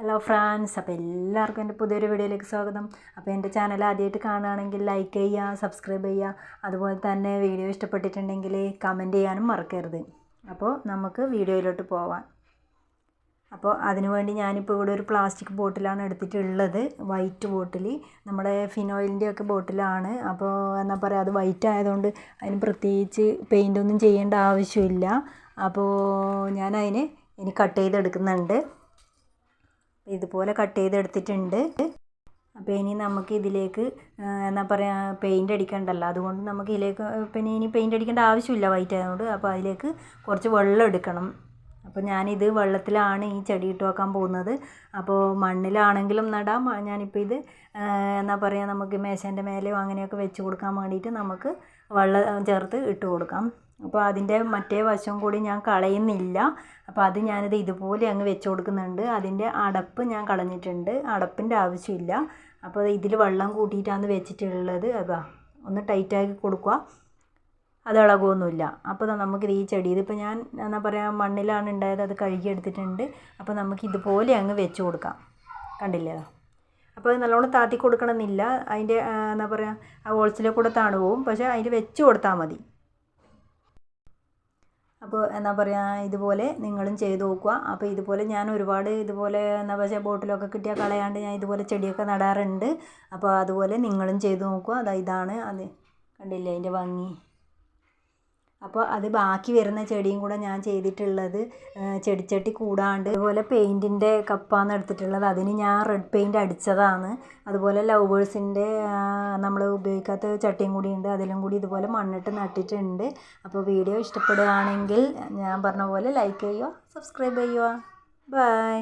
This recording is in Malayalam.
ഹലോ ഫ്രാൻസ് അപ്പോൾ എല്ലാവർക്കും എന്റെ പുതിയൊരു വീഡിയോയിലേക്ക് സ്വാഗതം. അപ്പോൾ എന്റെ ചാനൽ ആദ്യമായിട്ട് കാണുകയാണെങ്കിൽ ലൈക്ക് ചെയ്യുക സബ്സ്ക്രൈബ് ചെയ്യുക. അതുപോലെ തന്നെ വീഡിയോ ഇഷ്ടപ്പെട്ടിട്ടുണ്ടെങ്കിൽ കമന്റ് ചെയ്യാനും മറക്കരുത്. അപ്പോൾ നമുക്ക് വീഡിയോയിലോട്ട് പോവാം. അപ്പോൾ അതിനുവേണ്ടി ഞാനിപ്പോൾ ഇവിടെ ഒരു പ്ലാസ്റ്റിക് ബോട്ടിലാണ് എടുത്തിട്ടുള്ളത്. വൈറ്റ് ബോട്ടിൽ നമ്മുടെ ഫിനോയിലിന്റെയൊക്കെ ബോട്ടിലാണ് അപ്പോൾ എന്താ പറയുക അത് വൈറ്റ് ആയതുകൊണ്ട് അതിന് പ്രത്യേകിച്ച് പെയിന്റ് ഒന്നും ചെയ്യേണ്ട ആവശ്യമില്ല. അപ്പോൾ ഞാൻ അതിന് ഇനി കട്ട് ചെയ്തെടുക്കുന്നുണ്ട്. ഇതുപോലെ കട്ട് ചെയ്തെടുത്തിട്ടുണ്ട്. അപ്പോൾ ഇനി നമുക്ക് ഇതിലേക്ക് എന്താ പറയുക പെയിന്റ് അടിക്കണ്ടല്ലോ. അതുകൊണ്ട് നമുക്ക് ഇതിലേക്ക് പിന്നെ ഇനി പെയിന്റ് അടിക്കേണ്ട ആവശ്യമില്ല വൈറ്റ് ആയതുകൊണ്ട്. അപ്പോൾ അതിലേക്ക് കുറച്ച് വെള്ളം എടുക്കണം. അപ്പോൾ ഞാനിത് വെള്ളത്തിലാണ് ഈ ചെടി ഇട്ട് വെക്കാൻ പോകുന്നത്. അപ്പോൾ മണ്ണിലാണെങ്കിലും നടാം. ഞാനിപ്പോൾ ഇത് എന്നാ പറയുക നമുക്ക് മേശേന്റെ മേലെയോ അങ്ങനെയൊക്കെ വെച്ച് കൊടുക്കാൻ വേണ്ടിയിട്ട് നമുക്ക് വെള്ളം ചേർത്ത് ഇട്ട് കൊടുക്കാം. അപ്പോൾ അതിന്റെ മറ്റേ വശം കൂടി ഞാൻ കളയുന്നില്ല. അപ്പോൾ അത് ഞാനിത് ഇതുപോലെ അങ്ങ് വെച്ച് കൊടുക്കുന്നുണ്ട്. അതിന്റെ അടപ്പ് ഞാൻ കളഞ്ഞിട്ടുണ്ട്. അടപ്പിന്റെ ആവശ്യമില്ല. അപ്പോൾ ഇതിൽ വെള്ളം കൂട്ടിയിട്ടാണ് വെച്ചിട്ടുള്ളത്. അതാ ഒന്ന് ടൈറ്റാക്കി കൊടുക്കുക. അത് ഇളകുമൊന്നുമില്ല അപ്പോൾ നമുക്കിത് ഈ ചെടി ഇതിപ്പോൾ ഞാൻ എന്താ പറയുക മണ്ണിലാണ് ഉണ്ടായത് അത് കഴുകി എടുത്തിട്ടുണ്ട്. അപ്പോൾ നമുക്ക് ഇതുപോലെ അങ്ങ് വെച്ച് കൊടുക്കാം. കണ്ടില്ലേ? അപ്പോൾ അത് നല്ലോണം താത്തി കൊടുക്കണമെന്നില്ല. അതിന്റെ എന്താ പറയുക ആ ഹോൾസിലെ കൂടെ താണു പോവും. പക്ഷേ അതിൽ വെച്ച് കൊടുത്താൽ മതി. അപ്പോൾ എന്താ പറയുക ഇതുപോലെ നിങ്ങളും ചെയ്ത് നോക്കുക. അപ്പോൾ ഇതുപോലെ ഞാൻ ഒരുപാട് ഇതുപോലെ എന്താ പറയുക ബോട്ടിലൊക്കെ കിട്ടിയാൽ കളയാണ്ട് ഞാൻ ഇതുപോലെ ചെടിയൊക്കെ നടാറുണ്ട്. അപ്പോൾ അതുപോലെ നിങ്ങളും ചെയ്ത് നോക്കുക. അതാ ഇതാണ് അത്. കണ്ടില്ലേ? അതിന്റെ ഭംഗി. അപ്പോൾ അത് ബാക്കി വരുന്ന ചെടിയും കൂടെ ഞാൻ ചെയ്തിട്ടുള്ളത് ചെടിച്ചട്ടി കൂടാണ്ട് അതുപോലെ പെയിന്റിന്റെ കപ്പാന്ന് എടുത്തിട്ടുള്ളത് അതിന് ഞാൻ റെഡ് പെയിന്റ് അടിച്ചതാണ്. അതുപോലെ ലവേഴ്സിന്റെ നമ്മൾ ഉപയോഗിക്കാത്ത ചട്ടിയും കൂടി ഉണ്ട് അതിലും കൂടി ഇതുപോലെ മണ്ണിട്ട് നട്ടിട്ടുണ്ട്. അപ്പോൾ വീഡിയോ ഇഷ്ടപ്പെടുകയാണെങ്കിൽ ഞാൻ പറഞ്ഞ പോലെ ലൈക്ക് ചെയ്യുക സബ്സ്ക്രൈബ് ചെയ്യുക. ബൈ